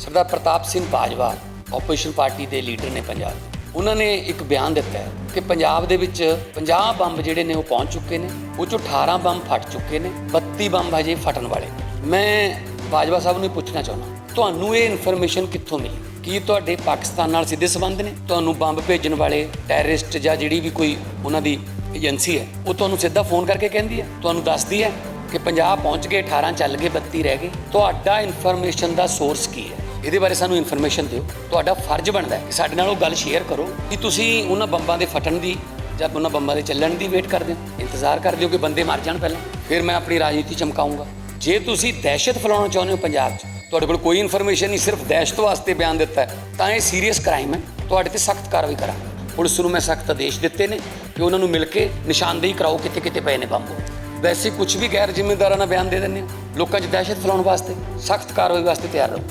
ਸਰਦਾਰ Pratap Singh Bajwa opposition party ਦੇ leader ਨੇ ਪੰਜਾਬ ਉਹਨਾਂ ਨੇ ਇੱਕ ਬਿਆਨ ਦਿੱਤਾ ਹੈ ਕਿ ਪੰਜਾਬ ਦੇ ਵਿੱਚ 50 ਬੰਬ ਜਿਹੜੇ ਨੇ ਉਹ ਪਹੁੰਚ ਚੁੱਕੇ ਨੇ, ਉਹ ਚੋਂ 18 ਬੰਬ ਫਟ ਚੁੱਕੇ ਨੇ 32 ਬੰਬ ਹਜੇ ਫਟਣ ਵਾਲੇ। ਮੈਂ ਬਾਜਵਾ ਸਾਹਿਬ ਨੂੰ ਪੁੱਛਣਾ ਚਾਹੁੰਦਾ, ਤੁਹਾਨੂੰ ਇਹ ਇਨਫੋਰਮੇਸ਼ਨ ਕਿੱਥੋਂ ਮਿਲੀ? ਕੀ ਤੁਹਾਡੇ ਪਾਕਿਸਤਾਨ ਨਾਲ ਸਿੱਧੇ ਸੰਬੰਧ ਨੇ? ਤੁਹਾਨੂੰ ਬੰਬ ਭੇਜਣ ਵਾਲੇ ਟੈਰਰਿਸਟ ਜਾਂ ਜਿਹੜੀ ਵੀ ਕੋਈ ਉਹਨਾਂ ਦੀ ਏਜੰਸੀ ਹੈ, ਉਹ ਤੁਹਾਨੂੰ ਸਿੱਧਾ ਫੋਨ ਕਰਕੇ ਕਹਿੰਦੀ ਹੈ? ਤੁਹਾਨੂੰ ਦੱਸਦੀ ਹੈ ਕਿ 50 ਪਹੁੰਚ ਗਏ 18 ਚੱਲ ਗਏ 32 ਰਹਿ ਗਏ ਤੁਹਾਡਾ ਇਨਫੋਰਮੇਸ਼ਨ ਦਾ ਸੋਰਸ ਕੀ ਹੈ? ਇਹਦੇ ਬਾਰੇ ਸਾਨੂੰ ਇਨਫੋਰਮੇਸ਼ਨ ਦਿਓ। ਤੁਹਾਡਾ ਫਰਜ਼ ਬਣਦਾ ਹੈ ਕਿ ਸਾਡੇ ਨਾਲ ਉਹ ਗੱਲ ਸ਼ੇਅਰ ਕਰੋ ਕਿ ਤੁਸੀਂ ਉਹਨਾਂ ਬੰਬਾਂ ਦੇ ਫਟਣ ਦੀ ਜਾਂ ਉਹਨਾਂ ਬੰਬਾਂ ਦੇ ਚੱਲਣ ਦੀ ਵੇਟ ਕਰਦੇ ਹੋ। ਇੰਤਜ਼ਾਰ ਕਰਦੇ ਹੋ ਕਿ ਬੰਦੇ ਮਰ ਜਾਣ ਪਹਿਲਾਂ। ਫਿਰ ਮੈਂ ਆਪਣੀ ਰਾਜਨੀਤੀ ਚਮਕਾਉਂਗਾ। ਜੇ ਤੁਸੀਂ ਦਹਿਸ਼ਤ ਫੈਲਾਉਣਾ ਚਾਹੁੰਦੇ ਹੋ ਪੰਜਾਬ 'ਚ, ਤੁਹਾਡੇ ਕੋਲ ਕੋਈ ਇਨਫੋਰਮੇਸ਼ਨ ਨਹੀਂ, ਸਿਰਫ ਦਹਿਸ਼ਤ ਵਾਸਤੇ ਬਿਆਨ ਦਿੱਤਾ ਤਾਂ ਇਹ ਸੀਰੀਅਸ ਕ੍ਰਾਈਮ ਹੈ। ਤੁਹਾਡੇ ਤੇ ਸਖਤ ਕਾਰਵਾਈ ਕਰਾਂਗਾ। ਪੁਲਿਸ ਨੂੰ ਮੈਂ ਸਖਤ ਆਦੇਸ਼ ਦਿੱਤੇ ਨੇ ਕਿ ਉਹਨਾਂ ਨੂੰ ਮਿਲ ਕੇ ਨਿਸ਼ਾਨਦੇਹੀ ਕਰਾਓ ਕਿੱਥੇ ਕਿਤੇ ਪਏ ਨੇ ਬੰਬ। ਵੈਸੇ ਕੁਝ ਵੀ ਗੈਰ ਜ਼ਿੰਮੇਦਾਰਾਂ ਨਾਲ ਬਿਆਨ ਦੇ ਦਿੰਦੇ ਹੋ। ਲੋਕਾਂ 'ਚ ਦਹਿਸ਼ਤ ਫੈਲਾਉਣ ਵਾਸਤੇ ਸਖਤ ਕਾਰਵਾਈ ਵਾਸਤੇ ਤਿਆਰ ਰਹੋ।